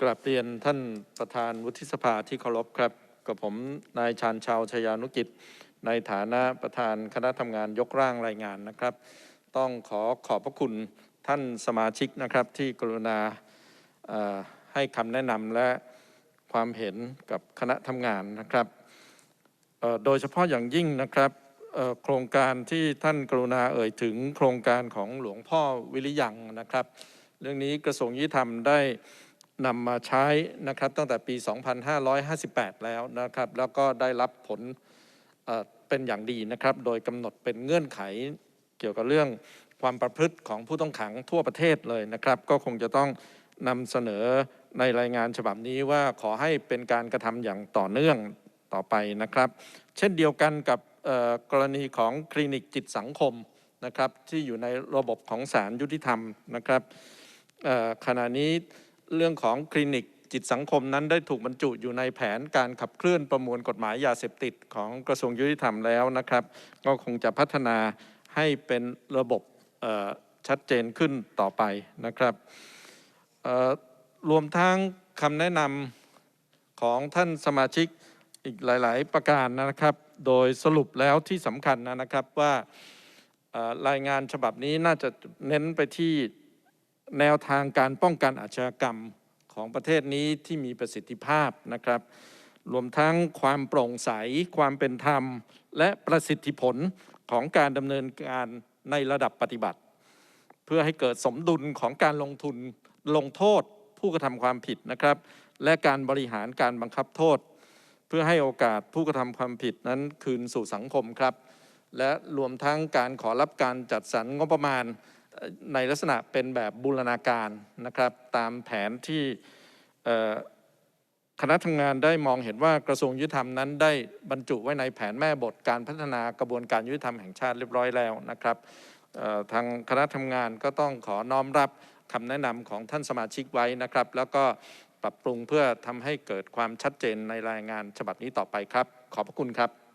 กราบเรียนท่านประธานวุฒิสภาที่เคารพครับ กับผมนายชาญชาวชยานุกิจ ในฐานะประธานคณะทำงานยกร่างรายงานนะครับ ต้องขอขอบพระคุณท่านสมาชิกนะครับที่กรุณาให้คำแนะนำและความเห็นกับคณะทำงานนะครับ โดยเฉพาะอย่างยิ่งนะครับโครงการที่ท่านกรุณาเอ่ยถึงโครงการของหลวงพ่อวิริยังนะครับ เรื่องนี้กระทรวงยุติธรรมได้ นำมาใช้นะครับตั้งแต่ปี 2558 แล้วนะครับแล้วก็ได้รับผลเป็นอย่างดีนะครับ โดยกำหนดเป็นเงื่อนไขเกี่ยวกับเรื่องความประพฤติของผู้ต้องขังทั่วประเทศเลยนะครับ ก็คงจะต้องนำเสนอในรายงานฉบับนี้ว่าขอให้เป็นการกระทำอย่างต่อเนื่องต่อไปนะครับ เช่นเดียวกันกับกรณีของคลินิกจิตสังคมนะครับที่อยู่ในระบบของศาลยุติธรรมนะครับขณะนี้ เรื่องของคลินิกจิตสังคมนั้นได้ถูกบรรจุอยู่ในแผนการขับเคลื่อนประมวลกฎหมายยาเสพติดของกระทรวงยุติธรรมแล้วนะครับ ก็คงจะพัฒนาให้เป็นระบบชัดเจนขึ้นต่อไปนะครับรวมทั้งคำแนะนำของท่านสมาชิกอีกหลาย ๆ ประการนะครับ โดยสรุปแล้วที่สำคัญนะครับว่ารายงานฉบับนี้น่าจะเน้นไปที่ แนวทางการป้องกันอาชญากรรมของประเทศนี้ที่มีประสิทธิภาพนะครับ รวมทั้งความโปร่งใส ความเป็นธรรม และประสิทธิผลของการดำเนินการในระดับปฏิบัติ เพื่อให้เกิดสมดุลของการลงทุนลงโทษผู้กระทำความผิดนะครับ และการบริหารการบังคับโทษ เพื่อให้โอกาสผู้กระทำความผิดนั้นคืนสู่สังคมครับ และรวมทั้งการขอรับการจัดสรรงบประมาณ ในลักษณะเป็นแบบบูรณาการนะครับ ตามแผนที่คณะทำงานได้มองเห็นว่ากระทรวงยุติธรรมนั้น ได้บรรจุไว้ในแผนแม่บทการพัฒนากระบวนการยุติธรรมแห่งชาติเรียบร้อยแล้วนะครับทางคณะทำงานก็ต้องขอน้อมรับคำแนะนำของท่านสมาชิกไว้นะครับ แล้วก็ปรับปรุงเพื่อทำให้เกิดความชัดเจนในรายงานฉบับนี้ต่อไปครับ ขอบพระคุณครับ